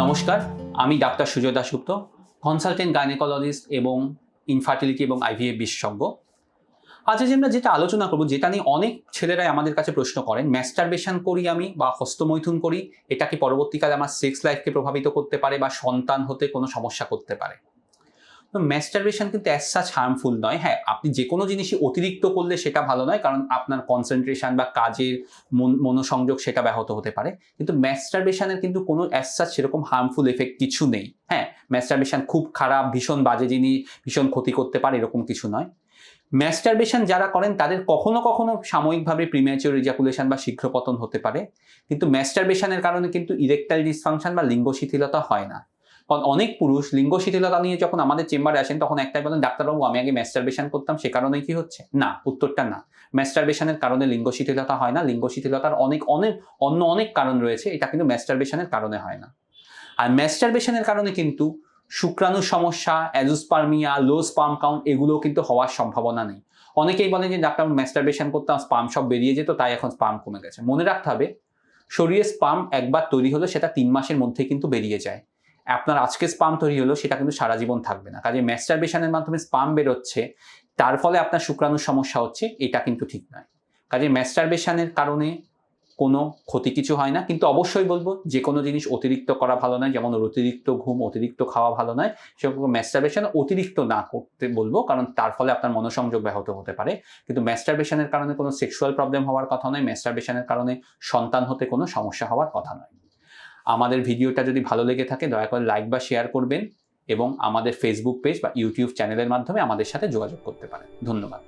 নমস্কার, আমি doctor Sujoy Dasgupta consultant gynaecologist এবং ইনফার্টিলিটি এবং আইভিএফ বিশেষজ্ঞ। আজ যে আমরা যেটা আলোচনা করব, যেটা নিয়ে অনেক ছেলেরাই আমাদের কাছে প্রশ্ন করেন ম্যাস্টারবেশন করি আমি বা হস্তমৈথুন করি, এটা কি পরবর্তীকালে আমার সেক্স লাইফকে প্রভাবিত করতে পারে বা সন্তান হতে কোনো সমস্যা করতে পারে? ম্যাস্টারবেশন কিন্তু অ্যাজ সাচ হার্মফুল নয়। হ্যাঁ আপনি যে কোনো জিনিসই অতিরিক্ত করলে সেটা ভালো নয়, কারণ আপনার কনসেন্ট্রেশন বা কাজের মন- মনোসংযোগ সেটা ব্যাহত হতে পারে। কিন্তু ম্যাস্টারবেশনের কিন্তু কোনো অ্যাজ সাচ সেরকম হার্মফুল এফেক্ট কিছু নেই। হ্যাঁ ম্যাস্টারবেশন খুব খারাপ, ভীষণ বাজে জিনিস, ভীষণ ক্ষতি করতে পারে এরকম কিছু নয়। ম্যাস্টারবেশন যারা করেন, তাদের কখনো কখনো সাময়িকভাবে প্রিম্যাচিওর রিজাকুলেশন বা শীঘ্র পতন হতে পারে। কিন্তু ম্যাস্টারবেশনের কারণে কিন্তু ইরেকটাইল ডিসফাংশন বা লিঙ্গ শিথিলতা হয় না। কারণ অনেক পুরুষ লিঙ্গ শিথিলতা নিয়ে যখন আমাদের চেম্বারে আসেন, তখন একটাই বলেন, ডাক্তারবাবু, আমি আগে ম্যাস্টারবেশন করতাম, সে কারণে কি হচ্ছে? না, উত্তরটা না। ম্যাস্টারবেশনের কারণে লিঙ্গ শিথিলতা হয় না। লিঙ্গ শিথিলতার অনেক অনেক, অন্য অনেক কারণ রয়েছে, এটা কিন্তু ম্যাস্টারবেশনের কারণে হয় না। আর ম্যাস্টারবেশনের কারণে কিন্তু শুক্রাণু সমস্যা, অ্যাজোস্পার্মিয়া লো স্পার্ম কাউন্ট এগুলো কিন্তু হওয়ার সম্ভাবনা নেই। অনেকেই বলেন যে ডাক্তার ম্যাস্টারবেশন করতাম স্পাম সব বেরিয়ে যেত, তাই এখন স্পাম কমে গেছে। মনে রাখতে হবে, শরীরে স্পাম একবার তৈরি হলে সেটা তিন মাসের মধ্যে কিন্তু বেরিয়ে যায়। আপনার আজকে স্পাম তৈরি হলো, সেটা কিন্তু সারা জীবন থাকবে না। কাজে ম্যাস্টারবেশনের মাধ্যমে স্পাম বেরোচ্ছে, তার ফলে আপনার শুক্রাণুর সমস্যা হচ্ছে, এটা কিন্তু ঠিক নয়। কাজে ম্যাস্টারবেশনের কারণে কোনো ক্ষতি কিছু হয় না, কিন্তু অবশ্যই বলব যে কোনো জিনিস অতিরিক্ত করা ভালো নয়, যেমন অতিরিক্ত ঘুম, অতিরিক্ত খাওয়া ভালো নয় সেরকম ম্যাস্টারবেশন অতিরিক্ত না করতে বলব, কারণ তার ফলে আপনার মনোসংযোগ ব্যাহত হতে পারে। কিন্তু ম্যাস্টারবেশনের কারণে কোনো সেক্সুয়াল প্রবলেম হওয়ার কথা নয় ম্যাস্টারবেশনের কারণে সন্তান হতে কোনো সমস্যা হওয়ার কথা নয়। আমাদের ভিডিওটা যদি ভালো লেগে থাকে, দয়া করে লাইক বা শেয়ার করবেন এবং আমাদের ফেসবুক পেজ বা ইউটিউব চ্যানেলের মাধ্যমে আমাদের সাথে যোগাযোগ করতে পারেন। ধন্যবাদ।